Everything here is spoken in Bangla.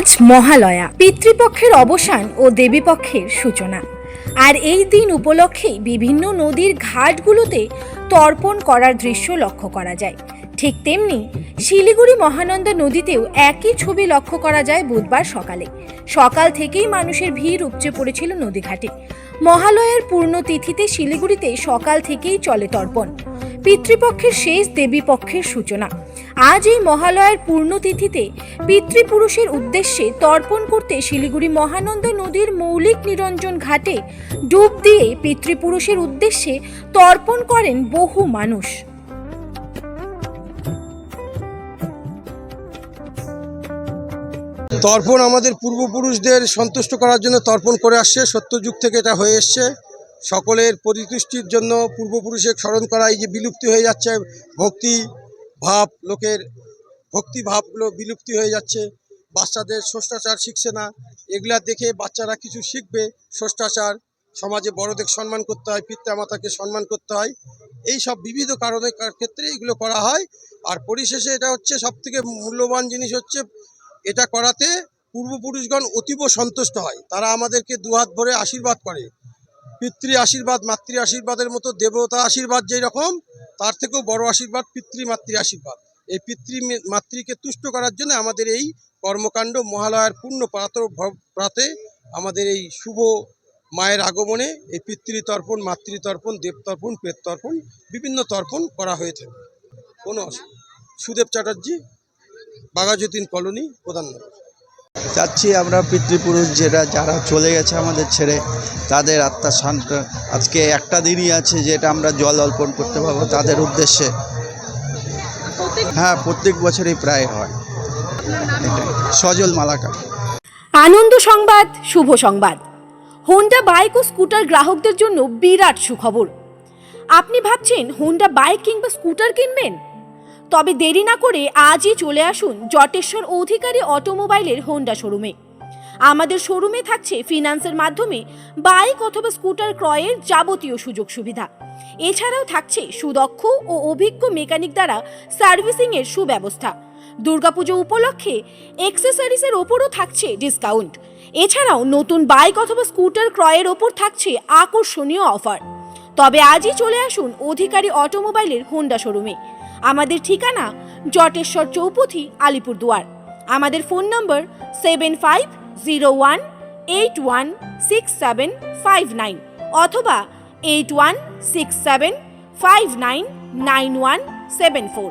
আজ মহালয়া, পিতৃপক্ষের অবসান ও দেবীপক্ষের সূচনা। আর এই দিন উপলক্ষে বিভিন্ন নদীর ঘাটগুলোতে তর্পণ করার দৃশ্য লক্ষ্য করা যায়। ঠিক তেমনি শিলিগুড়ি মহানন্দা নদীতেও একই ছবি লক্ষ্য করা যায় বুধবার সকালে। সকাল থেকেই মানুষের ভিড় উপচে পড়েছিল নদীঘাটে। মহালয়ার পূর্ণ তিথিতে শিলিগুড়িতে সকাল থেকেই চলে তর্পণ। পিতৃপক্ষের শেষ দেবীপক্ষের সূচনা। আজ এই মহালয়ার পূর্ণতিথিতে পিতৃপুরুষের উদ্দেশ্যে তর্পণ করতে শিলিগুড়ি মহানন্দ নদীর মৌলিক নিরঞ্জন ঘাটে ডুব দিয়ে পিতৃপুরুষের উদ্দেশ্যে তর্পণ করেন বহু মানুষ। তর্পণ আমাদের পূর্বপুরুষদের সন্তুষ্ট করার জন্য তর্পণ করে আসছে। সত্যযুগ থেকে এটা হয়ে এসছে। সকলের পরিতুষ্টির জন্য পূর্বপুরুষের স্মরণ করা এই যে বিলুপ্তি হয়ে যাচ্ছে, ভক্তি ভাব, লোকের ভক্তি ভাবগুলো বিলুপ্তি হয়ে যাচ্ছে। বাচ্চাদের ষষ্ঠাচার শিখছে না। এগুলা দেখে বাচ্চারা কিছু শিখবে। ষষ্ঠাচার সমাজে বড়দের সম্মান করতে হয়, পিতামাতাকে সম্মান করতে হয়। এই সব বিবিধ কারণের ক্ষেত্রে এগুলো করা হয়। আর পরিশেষে এটা হচ্ছে সবথেকে মূল্যবান জিনিস হচ্ছে, এটা করাতে পূর্বপুরুষগণ অতীব সন্তুষ্ট হয়। তারা আমাদেরকে দুহাত ভরে আশীর্বাদ করে। পিতৃ আশীর্বাদ, মাতৃ আশীর্বাদের মতো দেবতা আশীর্বাদ যেই রকম তার থেকেও বড় আশীর্বাদ পিতৃ মাতৃ আশীর্বাদ। এই পিতৃ মাতৃকে তুষ্ট করার জন্য আমাদের এই কর্মকাণ্ড মহালয়ার পূর্ণ প্রাত প্রাতে আমাদের এই শুভ মায়ের আগমনে এই পিতৃতর্পণ, মাতৃতর্পণ, দেবতর্পণ, প্রেততর্পণ বিভিন্ন তর্পণ করা হয়ে থাকে। কোনো সুদেব চ্যাটার্জি, বাঘাযতীন কলোনি প্রধাননগর চাচ্ছি আমরা পিতৃপুরুষ যেটা, যারা চলে গেছে আমাদের ছেড়ে, তাদের আত্মা শান্ত। আজকে একটা দিনই আছে যেটা আমরা জল অর্পণ করতে পারব তাদের উদ্দেশ্যে। হ্যাঁ প্রত্যেক বছরই প্রায় হয়। সজল মালাকা। আনন্দ সংবাদ, শুভ সংবাদ। হোন্ডা বাইক ও স্কুটার গ্রাহকদের জন্য বিরাট সুখবর। আপনি ভাবছেন হোন্ডা বাইক কিংবা স্কুটার কিনবেন? তবে দেরি না করে আজই চলে আসুন জটেশ্বর অধিকারী অটোমোবাইলের হোন্ডা শোরুমে। আমাদের শোরুমে থাকছে ফিনান্সের মাধ্যমে বাইক অথবা স্কুটার ক্রয়ের যাবতীয় সুযোগ সুবিধা। এছাড়াও থাকছে সুদক্ষ ও অভিজ্ঞ মেকানিক দ্বারা সার্ভিসিংয়ের সুব্যবস্থা। দুর্গাপুজো উপলক্ষে এক্সেসরিজের ওপরও থাকছে ডিসকাউন্ট। এছাড়াও নতুন বাইক অথবা স্কুটার ক্রয়ের ওপর থাকছে আকর্ষণীয় অফার। তবে আজই চলে আসুন অধিকারী অটোমোবাইলের হোন্ডা শোরুমে। আমাদের ঠিকানা জটেশ্বর চৌপথি, আলিপুরদুয়ার। আমাদের phone number seven five zero one eight one six seven five nine অথবা eight one six seven five nine nine one seven four